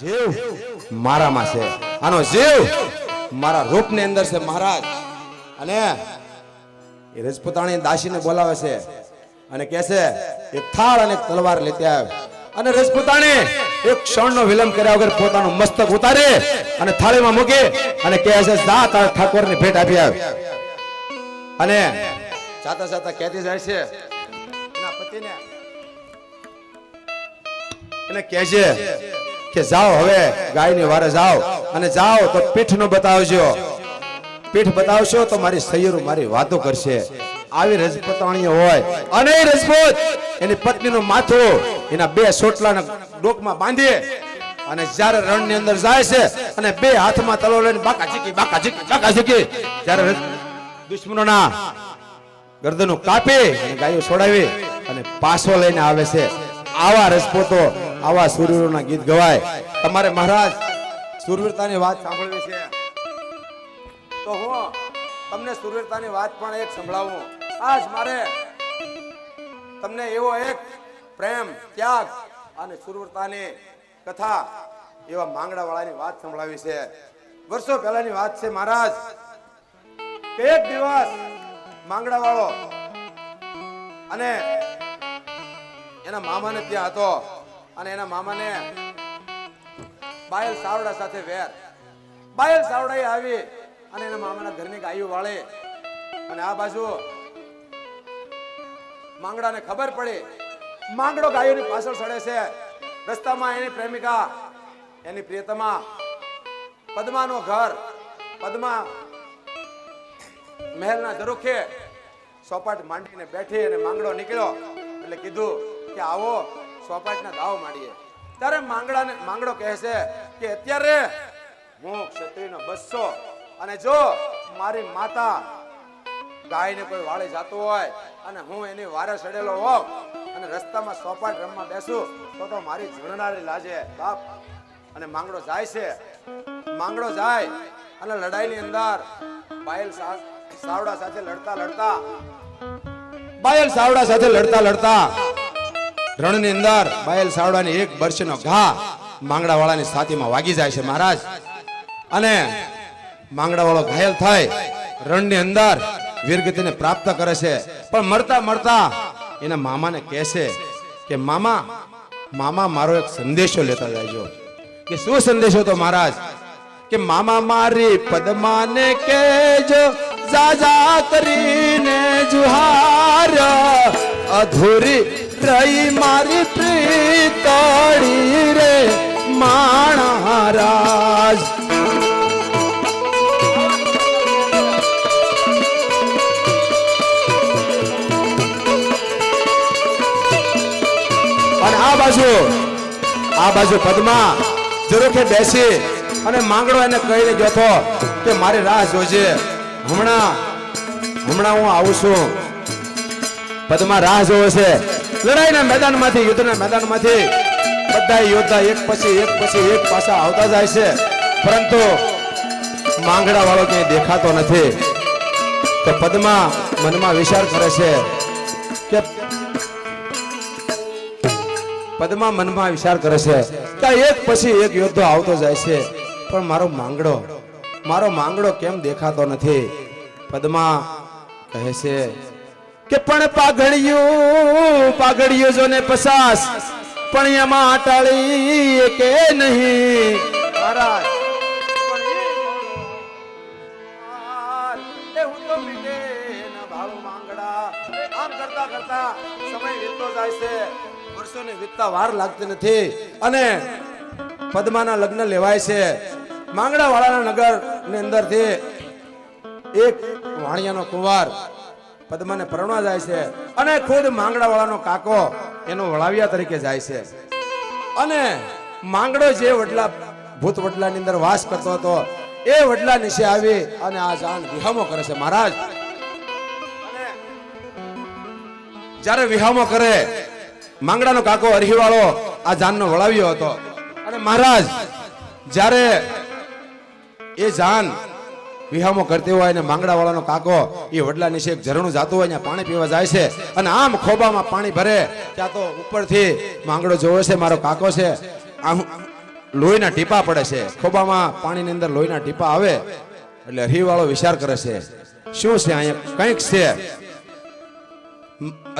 જીવ મારામાં છે. આનો જીવ મારા રૂપની અંદર છે મહારાજ. અને એ રજપૂતાણી દાસીને બોલાવે છે અને કહે છે એક થાળ અને તલવાર લેતી આવે. અને રજપૂતાણી એક ક્ષણનો વિલંબ કર્યા વગર પોતાનું મસ્તક ઉતારે અને થાળીમાં મૂકી અને કહે છે, જા, તાર ઠાકોરની ભેટ આપી આવે. અને જાતા જાતા કહેતી જાય છે, એના પતિને. એને કહે છે કે જાઓ હવે, ગાયની વારે જાઓ. અને જાઓ તો પીઠનો બતાવજો. પીઠ બતાવશો તો મારી સૈયરો મારી વાતો કરશે. આવી રજપતાણીઓ હોય, અને રજપૂત એની પત્નીનું માથું એના બે સોટલાના ડોકમાં બાંધીએ અને જ્યારે રણની અંદર જાય છે અને બે હાથમાં તલો લઈને બાકા ઝીકી બાકા ઝીકી બાકા ઝીકી, જ્યારે દુશ્મનોના ગરદનું કાપી અને ગાયો છોડાવી અને પાછો લઈને આવે છે. આવા રસપોતો, આવા સુરવીરોના ગીત ગવાય. તમારે મહારાજ, સુરવીરતાની વાત સાંભળવી છે. તો હું, તમને સુરવીરતાની વાત પણ એક સંભળાવું. આજ મારે તમને એવો એક પ્રેમ, ત્યાગ અને સુરવીરતાની કથા એવા માંગડા વાળાની વાત સંભળાવી છે. વર્ષો પહેલાની વાત છે મહારાજ. એક દિવસ માંગડા વાળો અને એના મામાને ત્યાં હતો. અને એના મામાને બાયલ સાવડા સાથે વેર. બાયલ સાવડાએ આવી અને એના મામાના ઘરની ગાયો વાળે. અને આ બાજુ માંગડાને ખબર પડી. માંગડો ગાયોની પાછળ સડે છે. રસ્તામાં એની પ્રેમિકા, એની પ્રિયતમા, પદ્માનો ઘર, પદ્મા મહેલના ઝરૂખે સોપાટ માંડીને બેઠી અને માંગડો નીકળ્યો એટલે કીધું કે આવો, સોપાટના દાવ માંડીએ ત્યારે માંગડાને માંગડો કહે છે કે અત્યારે હું ક્ષત્રિયનો બસો અને જો મારી માતા ગાયને કોઈ વાળે જાતો હોય અને હું એની વારે સડેલો હોઉં અને રસ્તામાં સોપાટ રમવા બેસું, તો તો મારી જણનારી લાજે, બાપ. અને માંગડો જાય છે. માંગડો જાય અને લડાઈની અંદર પાયલ સાવડા સાથે લડતા લડતા બાયલ સાવડા સાથે લડતા લડતા રણની અંદર બાયલ સાવડાની એક વર્ષનો ઘા માંગડા વાળાની છાતીમાં વાગી જાય છે મહારાજ. અને માંગડા વાળો ઘાયલ થાય, રણની અંદર વીરગતિને પ્રાપ્ત કરે છે. પણ મળતા મળતા એના મામાને કહે છે કે, મામા મામા, મારો એક સંદેશો લેતા જાયજો કે, શું સંદેશો તો મહારાજ? કે મામા મારી પદ્માને કેજો, જાજા કરીને જુહાર. અધૂરી રહી મારી પ્રીતળી રે માણારાજ. અને આ બાજુ આ બાજુ પદ્મા કે બેસી. અને માંગડો એને કહીને ગયો હતો કે મારી રાહ જોજે. હમણાં હમણાં હું આવું છું. પદ્મા રાહ જોવે છે. લડાઈના મેદાનમાંથી, યુદ્ધના મેદાનમાંથી બધા યોદ્ધા એક પછી એક પછી એક પાછા આવતા જાય છે. પરંતુ માંગડા વાળો ક્યાંય દેખાતો નથી. તો પદ્મા, મનમાં વિચાર કરે છે કે પદ્મા મનમાં વિચાર કરે છે. કે એક પછી એક યોદ્ધો આવતો જાય છે. પણ મારો માંગડો મારો માંગડો કેમ દેખાતો નથી? પદમા કહે છે કે પણ પાઘડિયું પાઘડિયું જો ને પસાસ, પણ એમાં અટાળી કે નહીં. મહારાજ. સમય વીતતો જાય છે. વર્ષોને વીતતા વાર લાગતી નથી. અને પદ્માના લગ્ન લેવાય છે. માંગડા વાળાના નગરની અંદરથી એક વાણિયાનો કુંવાર પદ્માને પરણવા જાય છે અને ખુદ માંગડાવાળાનો કાકો એનો વળાવિયા તરીકે જાય છે. અને માંગડો જે વડલા ભૂત વડલાની અંદર વાસ કરતો હતો, એ વડલા નીચે આવી અને આ જાન વિહામો કરે છે. મહારાજ, જ્યારે વિહામો કરે, માંગડાનો કાકો અરહીવાળો આ જાનનો વળાવ્યો હતો. અને મહારાજ, જ્યારે એ જાન, વિહામો કરતી હોય અને માંગડા વાળાનો કાકો, એ વડલા નીચે એક ઝરણું જાતું હોય ત્યાં પાણી પીવા જાય છે અને આમ ખોબામાં પાણી ભરે, ત્યાં તો ઉપરથી માંગડો જોવે છે, મારો કાકો છે. આમ લોહીના ટીપા પડે છે. ખોબામાં પાણીની અંદર લોહીના ટીપા આવે, એટલે અરહીવાળો વિચાર કરે છે, શું છે અહીંયા? કંઈક છે.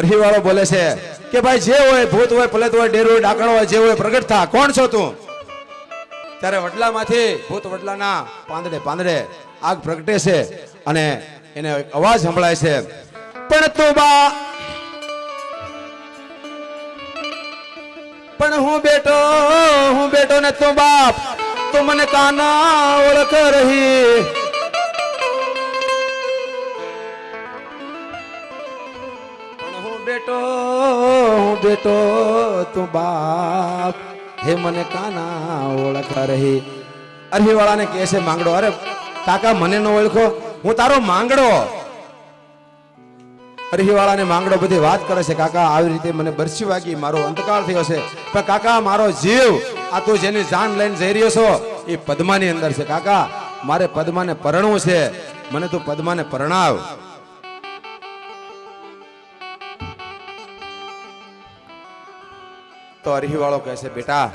અરહીવાળો બોલે છે કે, ભાઈ, જે હોય ભૂત હોય પલેત હોય, ડેર હોય, ડાકણ હોય, જે હોય, પ્રગટ થા. કોણ છો તું? ત્યારે વડલામાંથી ભૂત વડલાના પાંદડે પાંદડે આગ પ્રગટે છે અને એને અવાજ સંભળાય છે. પણ તું બા પણ હું બેટો હું બેટો ને તું બાપ તું મને કાના ઓળખ રહી. હું બેટો હું બેટો તું બાપ હે મને કાના ઓળખા રહી? અરહી વાળાને કહે છે, માંગડો. અરે કાકા, મને ન ઓળખો. હું તારો માંગડો. અરહીવાળાને માંગડો બધી વાત કરે છે, કાકા, આવી રીતે મને બરસી વાગી, મારો અંતકાળ થયો છે. પણ કાકા, મારો જીવ, આ તું જેની જાન લઈને જઈ રહ્યો છો, એ પદ્માની અંદર છે. કાકા, મારે પદ્માને પરણવું છે. મને તું પદ્માને પરણાવ. તો અરહીવાળો કહે છે, બેટા,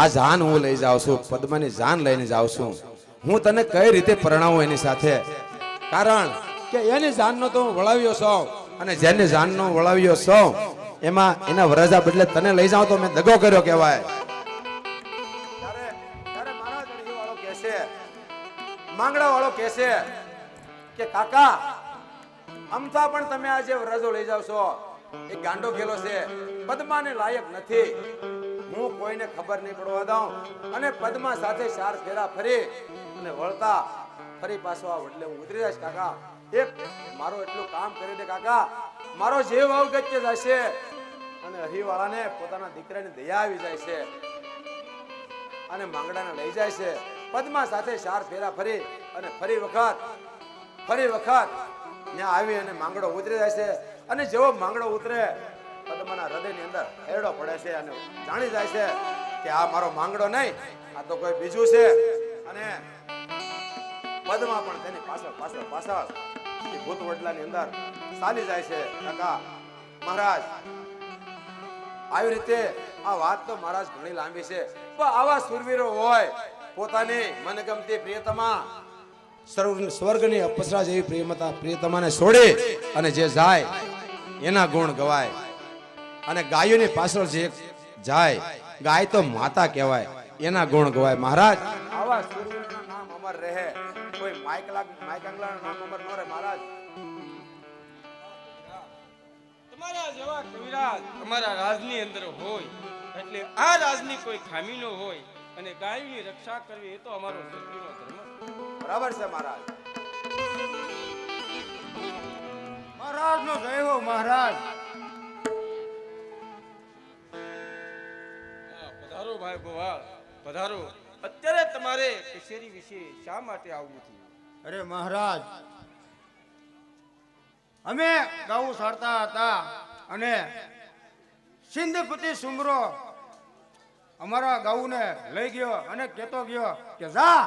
આ જાન હું લઈ જાઉં છું, પદ્મની જાન લઈને જાઉં છું. હું તને કઈ રીતે પરણાવું એની સાથે? કારણ કે એની જાનનો તો હું વળાવ્યો છું અને જેની જાનનો વળાવ્યો છું, એમાં એના વરજા બદલે તને લઈ જાઉં તો મેં દગો કર્યો કહેવાય. માંગડા વાળો કહેશે કે, કાકા, અમથા પણ તમે આ જે વરજો લઈ જાવ છો એ ગાંડો ગેલો છે. પદ્માને લાયક નથી. હું કોઈને ખબર નહીં પડવા દઉં. અને પદ્મા સાથે ચાર ફેરા ફરી અને વળતા ફરી પાછો આ વડલે હું ઉતરી જઈશ, કાકા. એક, મારો એટલું કામ કરી દે, કાકા. મારો જીવ અવગત્ય જશે. અને હરિવાળાને પોતાના દીકરાને દયા આવી જાય છે. અને માંગડાને લઈ જાય છે. પદ્મા સાથે ચાર ફેરા ફરી અને ફરી વખત ફરી વખત ત્યાં આવી અને માંગડો ઉતરી જાય છે. અને જેવો માંગડો ઉતરે પદ્માના હૃદયની અંદર હેરડો પડે છે અને જાણી જાય છે કે આ મારો માંગડો નહીં, આ તો કોઈ બીજું છે. અને પદ્મા પણ તેની પાછળ પાછળ પાછળ એ ભૂત વડલાની અંદર ચાલી જાય છે. કાકા, મહારાજ, આવી રીતે આ વાત તો મહારાજ ઘણી લાંબી છે. પણ આવા સુરવીરો હોય, પોતાની મનગમતી પ્રિયતમા સ્વર્ગની અપસરા જેવી પ્રિયમતા પ્રિયતમાને છોડી અને જે જાય એના ગુણ ગવાય. અને ગાયોની પાછળ જે જાય ગાય તો માતા કહેવાય. એના ગુણ ગવાય. મહારાજ. આવા સુરવીરોના નામ અમર રહે. કોઈ માઇકલા માઇકાંગલાના નામ અમર ન રહે. મહારાજ. તમારા જેવા કવિરાજ અમારા રાજની અંદર હોય. એટલે આ રાજની કોઈ ખામી ન હોય. અને ગાયની રક્ષા કરવી એ તો અમારો સત્યનો ધર્મ બરાબર છે મહારાજ. મહારાજ નો જય હો મહારાજ. પધારો ભાઈ ગોવાળ પધારો. અત્યારે તમારે કચેરી વિશે શા માટે આવવું થયું અરે મહારાજ અમે ગાઉ સારતા હતા અને સિંધપતિ સુમરો અમારા ગાઉને લઈ ગયો અને કેતો ગયો કે જા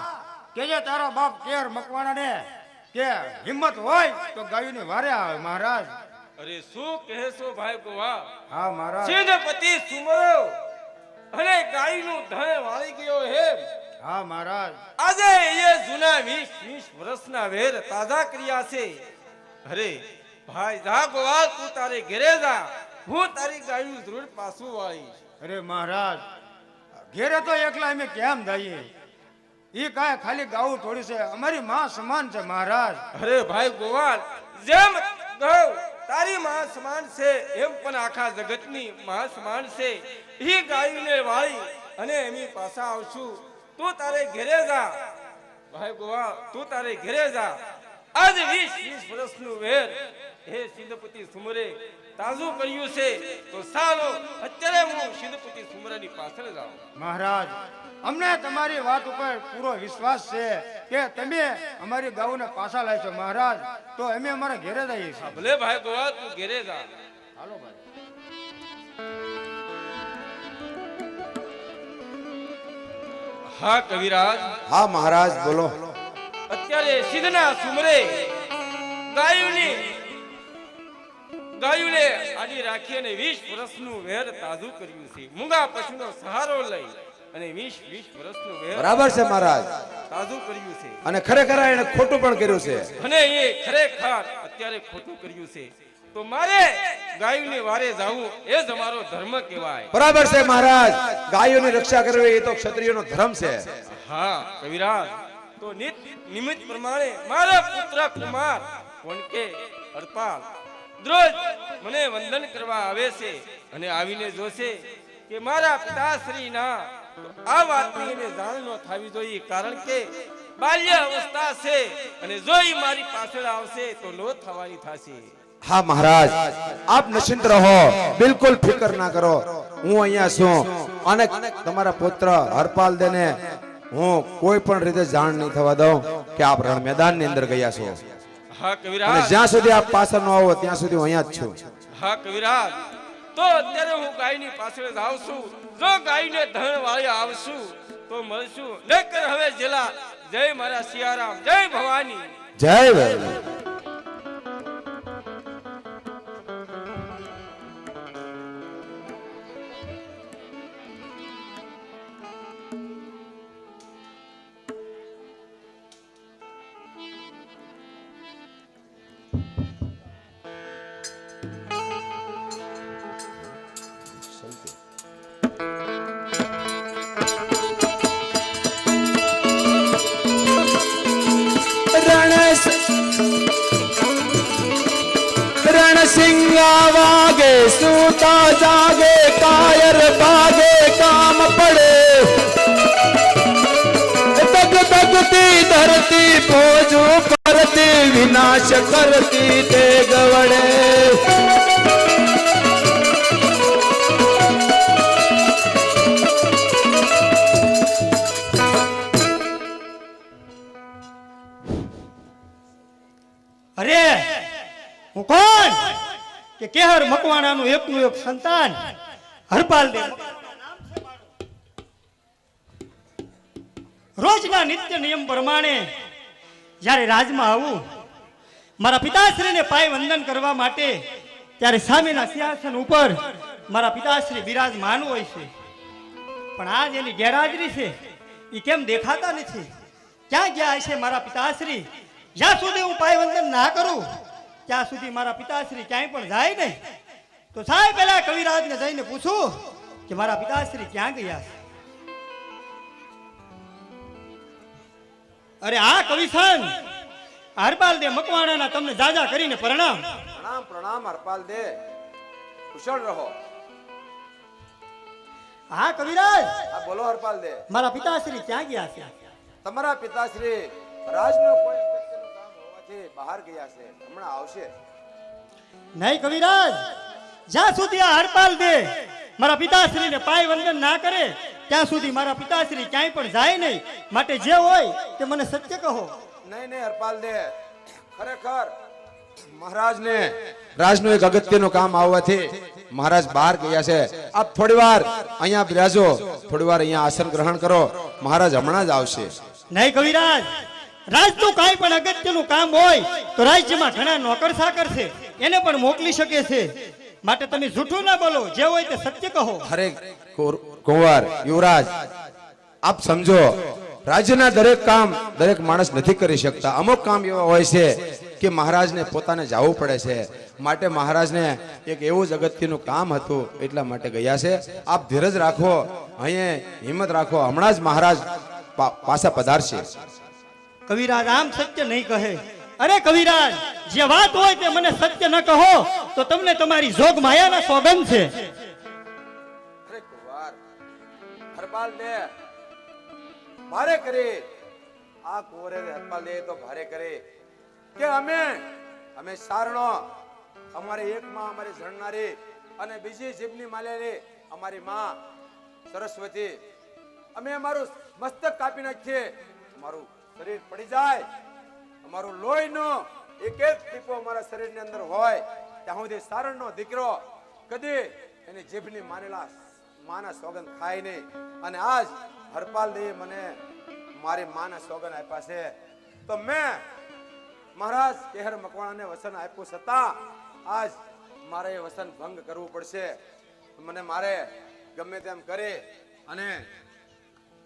કેજે તારા બાપ કેર મકવાના ને કે હિંમત હોય તો ગાયુની વારે આવે મહારાજ. અરે શું કહેશો ભાઈ ગોવાળ હા મહારાજ. સેનાપતિ સુમરો અને ગાયનું ધન વાળી ગયો હે હા મહારાજ. આજે એ જૂના વીસ વીસ વર્ષના વેર તાજા કર્યા છે. અરે ભાઈ જા ગોવા તું તારે ઘરે જા. હું તારી ગાયું જરૂર પાછું વાળીશ. અરે મહારાજ ઘેરે તો એકલા અમે કેમ જઈએ ઈ કાય ખાલી ગાવું થોડી છે. અમારી માં સમાન છે, મહારાજ. અરે ભાઈ ગોવાલ જેમ ગૌ, તારી માં સમાન છે, એમ પણ આખા જગતની માં સમાન છે. એ ગાયને વાળી અને એની પાછા આવશું. તું તારે ઘેરે જા. ભાઈ ગોવાલ તું તારે ઘેરે જા. આજ વીસ વીસ વર્ષનું વેર. હે સિંધપતિ સુમરે તાજું કર્યું છે તો સારો અત્યારે હું સિદ્ધપતિ સુમરાની પાછળ જાઉં મહારાજ અમને તમારી વાત ઉપર પૂરો વિશ્વાસ છે કે તમે અમારી ગાઉને પાછા લાવશો મહારાજ. તો અમે અમારા ઘેરે જઈએ છીએ. ભલે ભાઈ તો તું ઘેરે જા હાલો ભાઈ. હા કવિરાજ. હા મહારાજ બોલો. અત્યારે સિદ્ધના સુમરે ગાયુની ગાયુને આડી રાખી અને વીસ વર્ષનું વેર તાજું કર્યું છે. મૂંગા પશુનો સહારો લઈ અને વીસ વીસ વર્ષનું વેર બરાબર છે મહારાજ. તાજું કર્યું છે. અને ખરેખર એને ખોટું પણ કર્યું છે. અને એ ખરેખર અત્યારે ખોટું કર્યું છે. તો મારે ગાયને વારે જાવું એ જ અમારો ધર્મ કહેવાય. બરાબર છે મહારાજ. ગાયોની રક્ષા કરવી એ તો ક્ષત્રિયનો ધર્મ છે. હા કવિરાજ. તો નિત નિમિત્ત પ્રમાણે મારા પુત્ર કુમાર કોણ કે હરપાલ મને વંદન કરવા આવે છે અને આવીને જોશે કે મારા પિતાશ્રીના આ વાતની જાણ ન થવી જોઈએ, કારણ કે બાલ્ય અવસ્થા છે અને જો એ મારી પાછળ આવશે તો નો થવાની થશે. હા, મહારાજ, આપ નિશ્ચિંત રહો, બિલકુલ ફિકર ના કરો. હું અહીંયા છું અને તમારા પુત્ર હરપાલ દેને હું કોઈ પણ રીતે જાણ નહીં થવા દઉં કે આપ રણ મેદાનની અંદર ગયા છો. અને કવિરાજ જ્યાં સુધી આપ પાછળ ન આવો ત્યાં સુધી હું અહીંયા જ છું. હા કવિરાજ તો અત્યારે હું ગાયની પાછળ જાઉં છું. જો ગાયને ધણ વાળી આવશું તો મળશું. નકર હવે જેલા જય મારા સિયારામ જય ભવાની. જય વલ્લભ. રણસિંગા વાગે સૂતા જાગે, કાયર ભાગે, કામ પડે. તગ તગતી ધરતી, ભોજુ પરતી વિનાશ કરતી તે ગવડે. કે કેહર મકવાણાનું એકનું એક સંતાન. હરપાલ દેવ. રોજના નિત્ય નિયમ પ્રમાણે જ્યારે રાજમાં આવું, મારા પિતાશ્રીને પાય વંદન કરવા માટે ત્યારે સામેના સિંહાસન ઉપર મારા પિતાશ્રી બિરાજમાન હોય છે. પણ આજ એની ગેરહાજરી છે. એ કેમ દેખાતા નથી? ક્યાં ગયા છે મારા પિતાશ્રી? જ્યાં સુધી હું પાય વંદન ના કરું ત્યાં સુધી મારા પિતાશ્રી ક્યાંય પણ જાય નહીં. તો સાહેબ પેલા કવિરાજને જઈને પૂછું કે મારા પિતાશ્રી ક્યાં ગયા છે? અરે આ કવિસન હરપાલ દે મકવાણાના તમને જાજા કરીને પ્રણામ. પ્રણામ પ્રણામ હરપાલ દે કુશળ રહો. હા કવિરાજ. આ બોલો હરપાલ દે મારા પિતાશ્રી ક્યાં ગયા છે? તમારા પિતાશ્રી રાજનો કોઈ હોવાથી બહાર ગયા છે હમણાં આવશે. નહીં કવિરાજ જ્યાં સુધી આ હડતાલ દે મારા પિતાશ્રીને પાય વંદન ના કરે ત્યાં સુધી મારા પિતાશ્રી ક્યાંય પણ જાય નહીં. માટે જે હોય તે મને સત્ય કહો. નહીં નહીં હરપાલ દે. ખરેખર મહારાજને રાજનું એક અગત્યનું કામ આવવાથી મહારાજ બહાર ગયા છે. આપ થોડી વાર અહીંયા બિરાજો થોડી વાર અહીંયા આસન ગ્રહણ કરો. મહારાજ હમણાં જ આવશે. નહીં કવિરાજ રાજનું કાંઈ પણ અગત્યનું કામ હોય તો રાજ્યમાં ઘણા નોકર સાકર છે. એને પણ મોકલી શકે છે. માટે તમે જૂઠું ના બોલો. જે હોય તે સત્ય કહો. અરે કુંવર- યુવરાજ, આપ સમજો, રાજ્યના દરેક કામ દરેક માણસ નથી કરી શકતા. અમુક કામ એવા હોય છે કે મહારાજને પોતાને જવું પડે છે. માટે મહારાજને એક એવું જ અગત્યનું કામ હતું એટલા માટે ગયા છે. આપ ધીરજ રાખો. અહીંયા હિંમત રાખો. હમણાં જ મહારાજ પાછા પધારશે. કવિરાજ આમ સત્ય નહીં કહે. અરે કવિરાજ, જે વાત હોય તે મને સત્ય ન કહો, તો તમને તમારી જોગ માયાના સોગંદ છે. અરે કુંવર ભારે કરે. આ કોરે હરપાલ દે તો ભારે કરે. કે અમે અમે સારણો, અમારે એક માં અમારી જણનારી અને બીજી જીભની માલેલી અમારી માં સરસ્વતી. અમે અમારું મસ્તક કાપી નાખીએ. અમારું શરીર પડી જાય, અમારું લોહીનો એક એક ટીપો અમારા શરીરની અંદર હોય, ત્યાં સુધી સારણનો દીકરો કદી એની જીભની માનેલા માના સોગંદ ખાય નહીં. અને આજ હરપાલ દેવી મને મારી માના સોગંદ આપ્યા છે. તો મેં મહારાજ કેહર મકવાણાને વસન આપ્યું છતાં આજ મારે એ વસન ભંગ કરવું પડશે. મને મારે ગમે તેમ કરી અને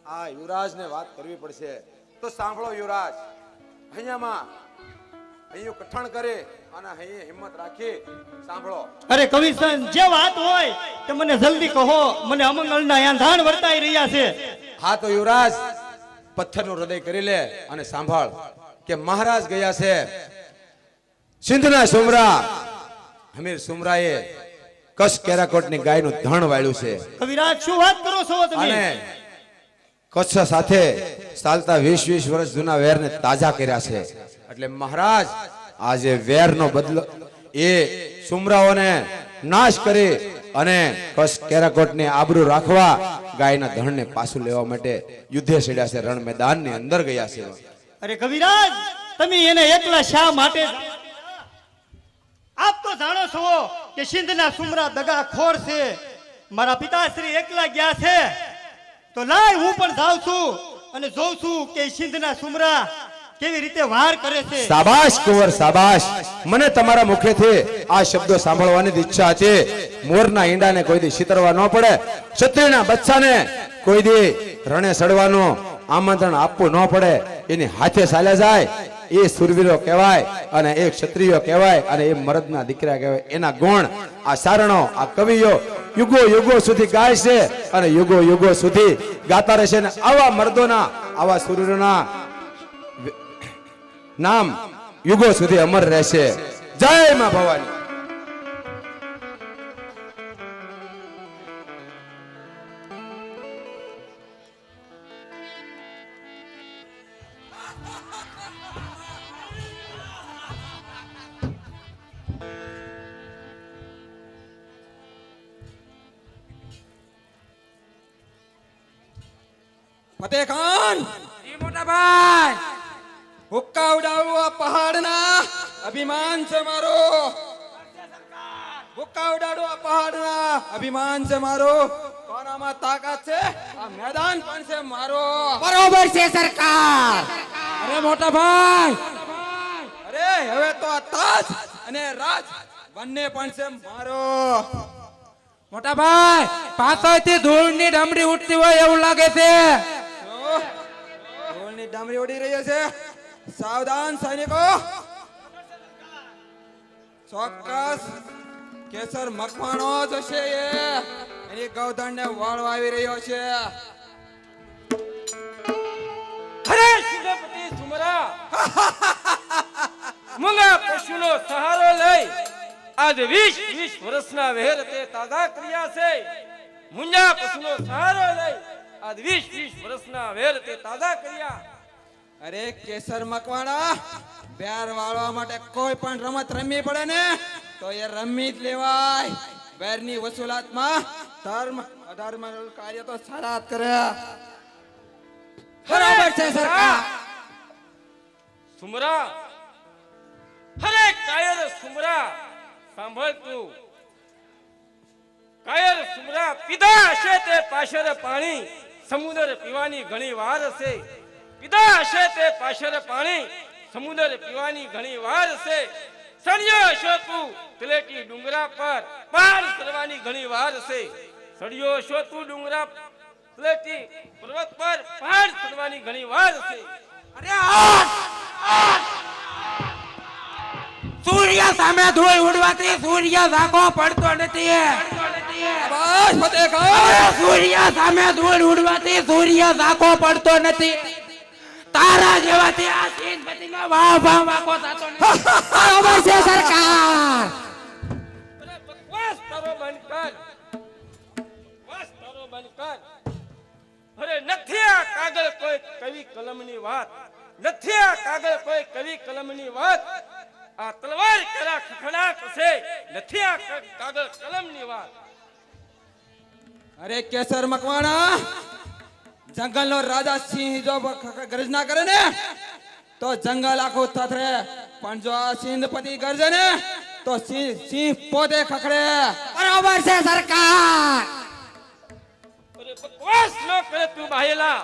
આ યુવરાજને વાત કરવી પડશે. તો સાંભળો યુવરાજ. અહીંયામાં અહીંયા કઠણ કરે અને અહીંયા હિંમત રાખી સાંભળો. અરે કવિશન જે વાત હોય તે મને જલ્દી કહો. મને અમંગળના યાંધાણ વર્તાઈ રહ્યા છે. હા તો યુવરાજ પથ્થરનું હૃદય કરી લે અને સાંભળ કે મહારાજ ગયા છે. સિંધના સુમરા હમીર સુમરાએ કસ કેરાકોટની ગાયનું ધણ વાળ્યું છે. કવિરાજ શું વાત કરો છો તમે? અને કચ્છ સાથે ચાલતા વીસ વીસ વર્ષ જૂના વેરને તાજા કર્યા છે. એટલે મહારાજ, આજે વેરનો બદલો એ સુમરાઓને નાશ કરી અને કચ્છ કેરાકોટની આબરૂ રાખવા ગાયના ધણને પાછું લેવા માટે યુદ્ધે છેડ્યા છે રણ મેદાનની અંદર ગયા છે. અરે કવિરાજ, તમે એને એકલા શા માટે આપ તો જાણો છો કે સિંધના સુમરા દગા ખોર છે. મારા પિતાશ્રી એકલા ગયા છે. તો લાય, હું પણ જાઉં છું અને જોઉં છું કે સિંધના સુમરા કેવી રીતે વાર કરે છે. સાબાશ કુંવર સાબાશ મને તમારા મુખેથી આ શબ્દો સાંભળવાની ઈચ્છા હતી. મોરના ઈંડાને કોઈ દી છિતરવા ન પડે. ક્ષત્રિયના બચ્ચાને કોઈ દી રણે સડવાનું આમંત્રણ આપવું ન પડે. એની હાથે સાલે જાય. એ સુરવીરો કહેવાય અને એ ક્ષત્રિયો કહેવાય અને એ મરદના દીકરા કહેવાય. એના ગુણ, આ સારણો, આ કવિઓ યુગો યુગો સુધી ગાય છે અને યુગો યુગો સુધી ગાતા રહેશે અને આવા મર્દોના, આવા સુરવીરોના નામ યુગો સુધી અમર રહેશે. જય માં ભવાની. ફતેહ ખાન જી મોટા ભાઈ હુક્કા ઉડાવું આ પહાડના અભિમાન છે મારો. હુક્કા ઉડાડો આ પહાડના અભિમાન છે મારો. કોનામાં તાકાત છે? આ મેદાન પણ છે મારો. બરોબર છે સરકાર. અરે મોટા ભાઈ અરે હવે તો આ તાજ અને રાજ બંને પણ છે મારો. મોટા ભાઈ પાછળથી ધૂળની ડમરી ઉઠતી હોય એવું લાગે છે. ડામરી ઉડી રહી છે. સાવધાન સૈનિકો. ચોક્કસ કેસર મકવાણો જ હશે એ. એની ગૌધણને વાળવા આવી રહ્યો છે. સહારો લઈ આજ વીસ વીસ વર્ષના વેર તે તાજા કર્યા છે. મુંજા પશુનો સહારો લઈ આજ વીસ વીસ વર્ષના વેર તે તાજા કર્યા. અરે કેસર મકવાણા, બેર વાળવા માટે કોઈ પણ રમત રમવી પડે ને, તો એ રમી જ લેવાય. બેરની વસૂલાતમાં ધર્મ, અધર્મ કાર્ય તો સારા કરે. બરાબર છે, સરકાર. સુમરા, અરે કાયર સુમરા, સાંભળ તું. કાયર સુમરા પીધા હશે તે પાછળ પાણી, સમુદ્ર પીવાની ઘણી વાર હશે. પીધા હશે તે પાછળ પાણી સમુદ્ર પીવાની ઘણી વાર હશે સળિયો હશો તું તલેટી ડુંગરા પર પાર કરવાની ઘણી વાર હશે સળિયો હશો તું ડુંગરા તલેટી પર્વત પર પાર કરવાની ઘણી વાર હશે અરે આઠ! આઠ! સૂર્ય સામે ધૂળ ઉડવાથી સૂર્ય ઝાંખો પડતો નથી. બસ ફતેહ અરે ખાન સૂર્ય સામે ધૂળ ઉડવાથી સૂર્ય ઝાંખો પડતો નથી. તારા જેવાથી આ સેનાપતિનો વાહ વાહ વાકો થતો નથી. બરોબર છે સરકાર. અરે બકવાસ તારો બંધ કર બકવાસ તારો બંધ કર અરે નથી આ કાગળ કોઈ કવિ કલમની વાત. નથી આ કાગળ કોઈ કવિ કલમની વાત. આ તલવાર કરા ખખડાટ છે નથી આ કાગળ કલમની વાત. અરે કેસર મકવાણા જંગલનો રાજા સિંહ જો ગર્જના કરે ને તો જંગલ આખું થથરે. પણ જો આ સિંહપતિ ગરજે ને તો સિંહ સિંહ પોતે ખખડે. બરોબર છે સરકાર. અરે બકવાસ ન કરે તું બાયેલા.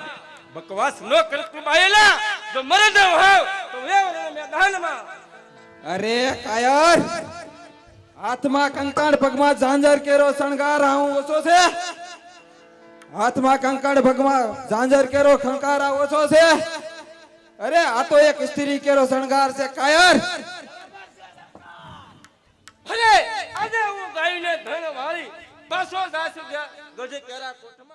બકવાસ ન કરે તું બાયેલા. જો મરદ હો તો વેવ રે મેદાનમાં. અરે કાયર હાથમાં કંકાણ પગમાં ઝાંઝર કેરો શણગાર આવું ઓછો છે. હાથમાં કંકણ ભગવાન ઝાંઝર કેરો ખંકારા ઓછો છે અરે, આ તો એક સ્ત્રી કેરો શણગાર છે, કાયર. અરે, આજે હું ગાયને ધન વાળી બસો દાસ ગજે કેરા કોઠમાં